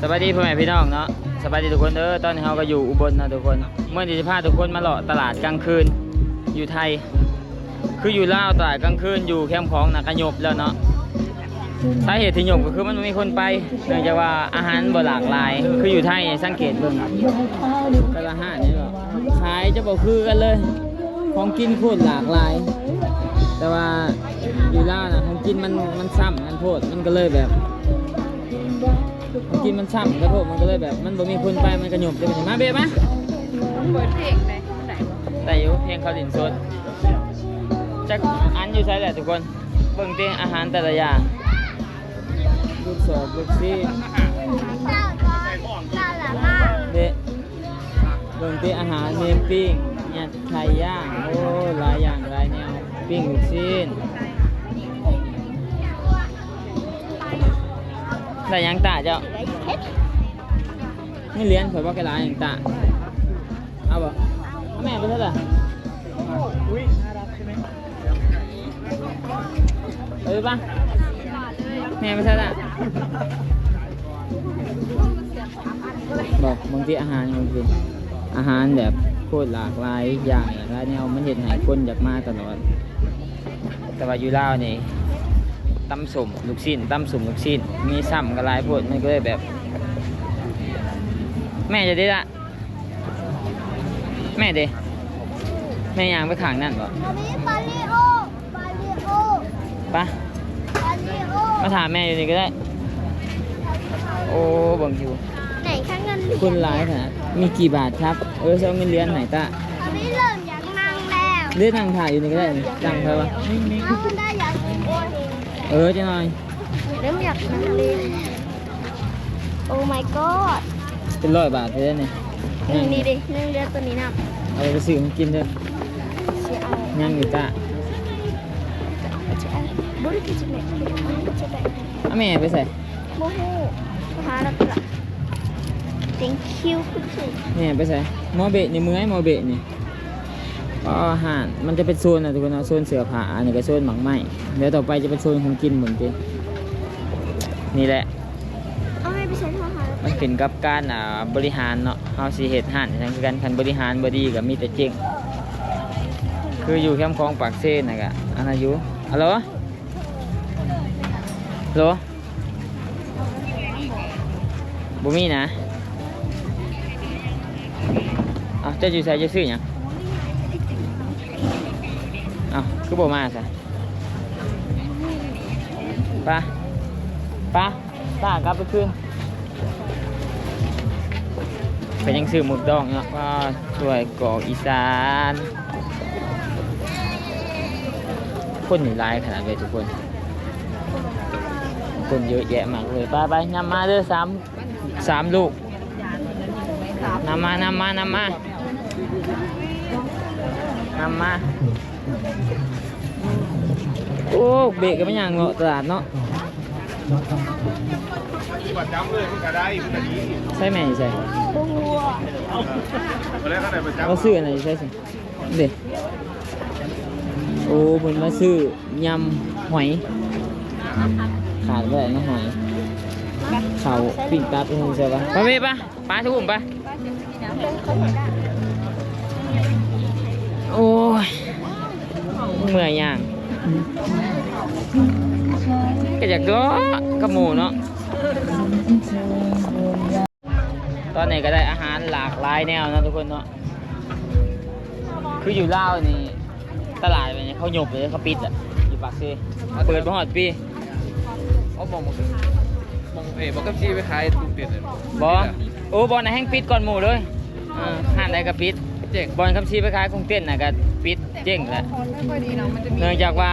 สวัสดีพ่อแม่พี่น้องเนาะสวัสดีทุกคนเด้อตอนนี้เราก็อยู่อุบลนะทุกคน เมื่อที่จะพาทุกคนมาเลาะตลาดกลางคืนอยู่ไทย คืออยู่ลาวตลาดกลางคืนอยู่แคมป์ของนักยบแล้วเนาะสาเหตุที่หยบก็คือมันบ่มีคนไปเนื่องจากว่าอาหารบ่หลากหลาย คืออยู่ไทยสังเกตเบิ่งแต่ละห้านี่ก็ขายจะบ่คือกันเลยของกินโคตรหลากหลาย แต่ว่าอยู่ลาวนะของกินมันมันซ้ำกันโพดมันก็เลยแบบ กินมันซ้ำกันโพดมันก็เลยแบบ มันบ่มีคนไปมันกระหยบได้ไหมมาเบ๊มาเปิดเพลงไหนไหนแต่อยู่เพลงเขาดินสดจักอันอยู่ใช่แหละทุกคนเบิ่งเตียงอาหารแต่ละอย่างลูกสอบลูกซีเดะเบิ่งเตียงอาหารเมนปิ้งยัดไข่ย่างโอ้หลายอย่างหลายแนวปิ้งลูกซีน ได้หยังตาเจ้าไม่เลี้ยนข่อยบอกแกหลายหยังตาเอาบ่เอาแม่ไปเท่าไหร่เออป่ะแม่ไม่ใช่ละบอกบางทีอาหารบางทีอาหารแบบโคตรหลากหลายอย่างหลากหลายแนวมันเห็นให้คนอยากมาตลอด แต่ว่าอยู่ลาวนี่ ตำสมลูกชิ้นตำสมลูกชิ้นมีซ้ำกันหลายพวดมันก็เลยแบบ แม่จะได้ละแม่เด้แม่ยางไปขางนั่นบ่อันนี้ปาริโอปาริโอปะปาริโอมาถามแม่อยู่นี่ก็ได้ โอ้เบังอยู่ไหนข้างเงินเหรียญคุณหลายขนาดมีกี่บาทครับ เออจะเอาเงินเรียนไหนตาอันนี้เริ่มอยากนั่งแล้วเรียนนั่งถ่ายอยู่นี่ก็ได้นี่นั่งเธอวะเอาได้อยาก Ừ trên ơi Đúng giật nặng liền Oh my god. Xin lỗi bà thế này. Nâng đi đi, nâng ra tuần đi nằm Ở đây có sự không kiên thôi Nhanh người ta. Bố đi kia trên này À mẹ bây giờ. Bố hô. Há đập lại Thank you Mẹ, bây giờ. Mò bệ này mưa ấy mò bệ này. ก็อาหารมันจะเป็นโซนนะทุกคนนะโซนเสื้อผ้าอันนี้ก็โซนหมังไหมเดี๋ยวต่อไปจะเป็นโซนของกินเหมือนกันนี่แหละเอาไม่ไปใช้ท่อหามันขึ้นกับการอ่าบริหารเนาะเฮาสิเฮ็ดหันทั้งคือกันคันบริหารบ่ดีก็มีแต่เจ๊งคืออยู่แคมป์คลองปากเซ่น่ะก็อันอายุฮัลโหลฮัลโหลบ่มีนะเอ้าเจ้าอยู่ไสจะซื้อหยังเอ้า คือบ่มาซะไปไปตากลับไปคืนเป็นยังซื้อหมึกดองเนาะก็ช่วยกอกอีสานคนนี่ร้ายขนาดเลยทุกคน คนเยอะแยะมากเลยไปไปนำมาเด้อสามสามลูกนำมานำมานำมานำมา โอ้เบรกกันไม่ยังเนาะตลาดเนาะประจำเลยมันก็ได้มันก็ เราซื้ออะไรใช่สิเด็กโอ้เพิ่นมาซื้อยำหอยขาดไปไหนนะหอยเขาปิ้งปลาเป็นใช่ปะไปเมปะปลาทุกคนปะเป็นคนเห็นได้โอ้ยเมื่อยย่างก็อยากตัวกระหมูเนาะตอนนี้ก็ได้อาหารหลากหลายแนวเนาะทุกคนเนาะคืออยู่ลาวนี่ตลาดแบบนี้เขาหยบเลยเขาปิดอะอยู่ปากซีเปิดบ่ฮอดปีเอามองมองมองเอ๋บอกกับชีไปขายตุ้งเตียนเลยบอโอ้บอลนะแห้งปิดก่อนหมู่เลยเออห้านใดก็ปิดเจ๊งบอลคำชีไปขายคงเต้นน่ะก็ ปิดเจ๊งแล้วไม่ค่อยดีเนาะมันจะมีเนื่องจากว่า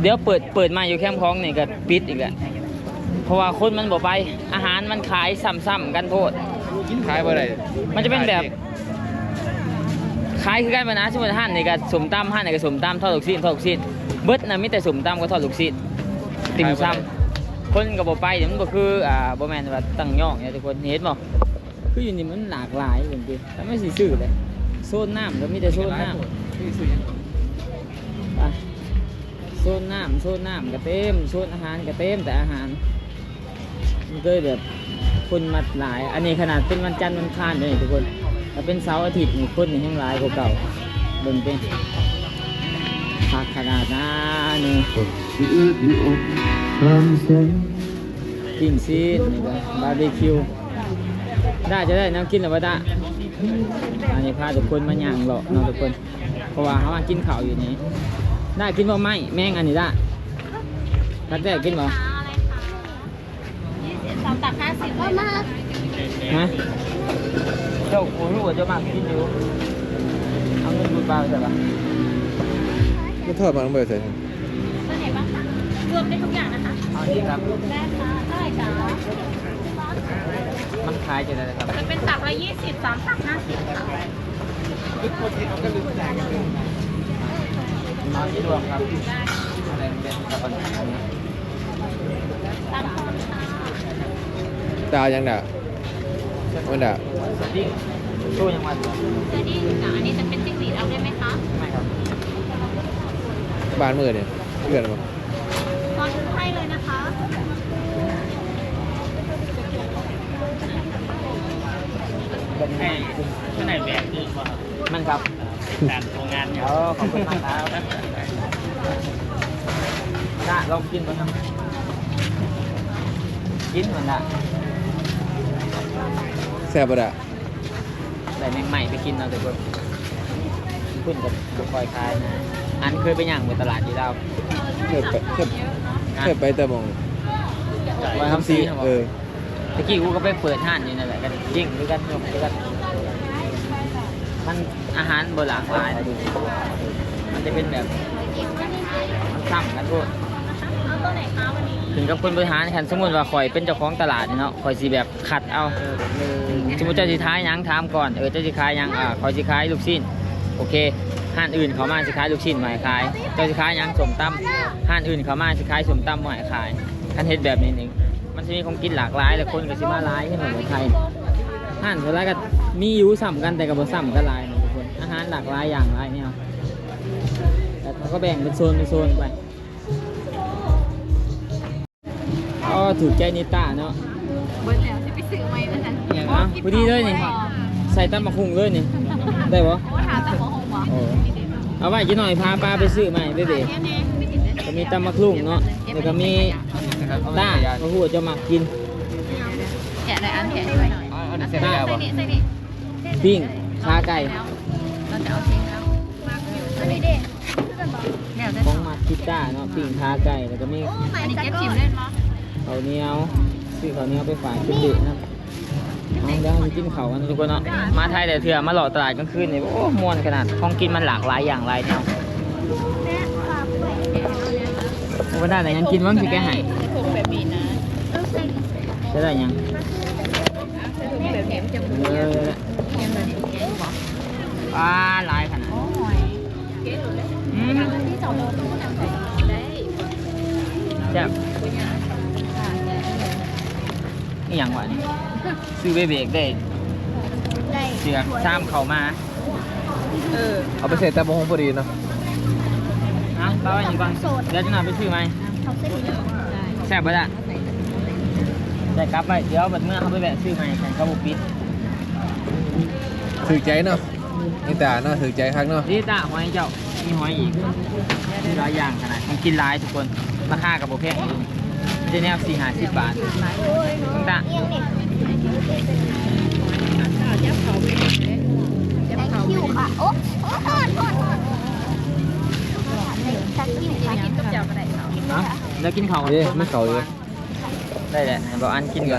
เดี๋ยวเปิดเปิดมาอยู่แคมป์คลองนี่ก็ปิดอีกแล้วเพราะว่าคนมันบ่ไป อาหารมันขายซ้ำๆกันโพด ขายบ่ได้มันจะเป็นแบบ ขายคือกันไปนะสมมติห้านนี่ก็สมตำห้านนี่ก็สมตำทอดลูกชิ้นทอดลูกชิ้นเบิดน่ะมีแต่สมตำกับทอดลูกชิ้นติ่มซำคนก็บ่ไปเดี๋ยวมันบ่คืออ่าบ่แม่นว่าตั้งย่องเนี่ยทุกคนเห็นบ่คืออยู่นี่มันหลากหลายจริงๆแต่ไม่สิซื้อเลย โซนน้ำก็มีแต่โซนน้ำไปโซนน้ำโซนน้ำก็เต็มโซนอาหารก็เต็มแต่อาหารมีก็แบบคนมาหลาย อันนี้ขนาดเป็นวันจันทร์วันคานเลยทุกคนถ้าเป็นเสาร์อาทิตย์นี่คนนี่แห้งหลายกว่าเก่าเบิ่งเป็นพักขนาดนั้นนี่ปิ้งซีดบาร์บีคิวได้จะได้น้ำกินหรือว่าได้ อันนี้พาทุกคนมาย่างเลาะเนาะทุกคน เพราะว่าเขามากินข้าวอยู่นี่ได้กินบ่ไหมแม่งอันนี้ได้ตัดแรกกินบ่สามตักห้าสิบก็มาฮะเจ้าโอ้โหเจ้ามากินอยู่เอาเงินบุญเปล่าใช่ปะไม่ทอดมันเบอร์ใส่ตัวไหนบ้างคะรวมได้ทุกอย่างนะคะ เอาดีครับ ได้ค่ะเท่าไหร่จ๊ะ มันขายจะได้ครับจะเป็นตักละยี่สิบสามตักห้าสิบค่ะเอาที่รวมครับอะไรเป็นกับปัญหานี้ตักคนค่ะดาวยังด่าวันด่าสติ๊กตู้ยังวันเจอดีจ้ะอันนี้จะเป็นจิ้งหรีดเอาได้ไหมคะ ไม่ครับบ้านมือเนี่ยเพื่อนมั้ เป็นแห้งที่ไหนแบบนี้ว่ามันครับการโรงงานเนี่ยเดี๋ยวขอบคุณมากครับได้ลองกินก่อนครับกินเหมือนละแซ่บปะด่าได้แมงใหม่ไปกินเนาะทุกคนขึ้นกับบุคอยคายนะ อันเคยไปย่างไปตลาดอยู่แล้วเคยไปเคยเคยไปแต่มองไว้ทำซีเออ ตะกี้กูก็ไปเปิดห้านอยู่นั่นแหละกันยิ่งด้วยกันยกด้วยกันมันอาหารโบราณหลายนะดูมันจะเป็นแบบมันซ้ำกันพวกเอาตัวไหนะวันนี้ถึงกับคนบริหารคันสมมติว่าข่อยเป็นเจ้าของตลาดนี่เนาะข่อยสิแบบคัดเอาสมมติเจ้าสิท้ายยังถามก่อนเออเจ้าสิขายยังอ่าข่อยสิขายลูกชิ้นโอเคห้านอื่นเขามาสิขายลูกชิ้นมาให้ขายเจ้าสิขายยังสมตำห้านอื่นเขามาสิขายสมตำมาให้ขายคันเฮ็ดแบบนี้นึง มันจะมีของกินหลากหลายแล้วคนก็สิมาหลายที่เหมือนไทยห้านเท่าไรก็มีอยู่ซ้ำกันแต่ก็บ่ซ้ำกันหลายนะทุกคนอาหารหลากหลายอย่างหลายเนี่ยแต่เขาก็แบ่งเป็นโซนเป็นโซนไปอ๋อถูกใจนิต้าเนาะเบิร์ดแล้วจะไปซื้อไหมนะฉันอย่างเนาะพอดีเลยนี่ใส่ตำมะคุงเลยนี่ได้ปะโอ้ถามแต่หัวหงวะโอ้เอาไว้จะหน่อยพาปลาไปซื้อใหม่เบ๋ๆก็มีตำมะคุงเนาะแล้วก็มี ต้าก็หัวจะมักกิน แกะได้อันแกะให้หน่อยอันนี้แซ่บไม่ได้ใส่ปะนี่ใส่นี่ปิ้งขาไก่ เราจะเอาทิ้งแล้วใส่นี่เด็แล้วได้ของมักคิต้าเนาะปิ้งขาไก่แล้วก็มีอันนี้เก็บชิมเล่นมั้ยข้าวเหนียวซื้อข้าวเหนียวไปฝากคิดดึกนะเอาเดี๋ยวเราจะกินข้าวกันทุกคนเนาะมาไทยแต่เถื่อมาหล่อตลาดกลางคืนนี่โอ้ม่วนขนาดของกินมันหลากหลายอย่างหลายแนววันได้ไหนยังกินบ้างสิแกให้ถุงแบบนี้นะ จะได้ยังถุงแบบนี้จะเออยังไงแกะบอกปลาหลายขนาดโอ้ยเได้แซ่บนี่อย่างวะนี่ซื้อเบเบกได้ได้เสือกซ้ำเขามาเออเอาไปใส่แต่มองพอดีเนาะฮะปลาไว้ยังก่อนเดี๋ยวจะนำไปซื้อไหมเขาเส้นนี้แซ่บปะล่ะได้กลับไปเดี๋ยวบัดเมื่อเขาไปแวะซื้อใหม่แข่งกระบุกปิดถือใจเนาะนี่ตาเนาะถือใจคักเนาะนี่ตาหอยเจ้ามีหอยอีกมีหลายอย่างขนาดของกินหลายทุกคนราคากับโบแพงอยู่นี่จะแนวสี่ห้าสิบบาทคุณตาเอียงนี่ยับเขาไปเลยยับแตงเขาคิวค่ะโอ้โอ้โทษโทษโทษตักคิวกินค่ะกินกับเจ้าก็ได้เขาเนาะแล้วกินข้าวกันเอ้ยไม่เขาเลย ได้แหละให้บอกอันกินก่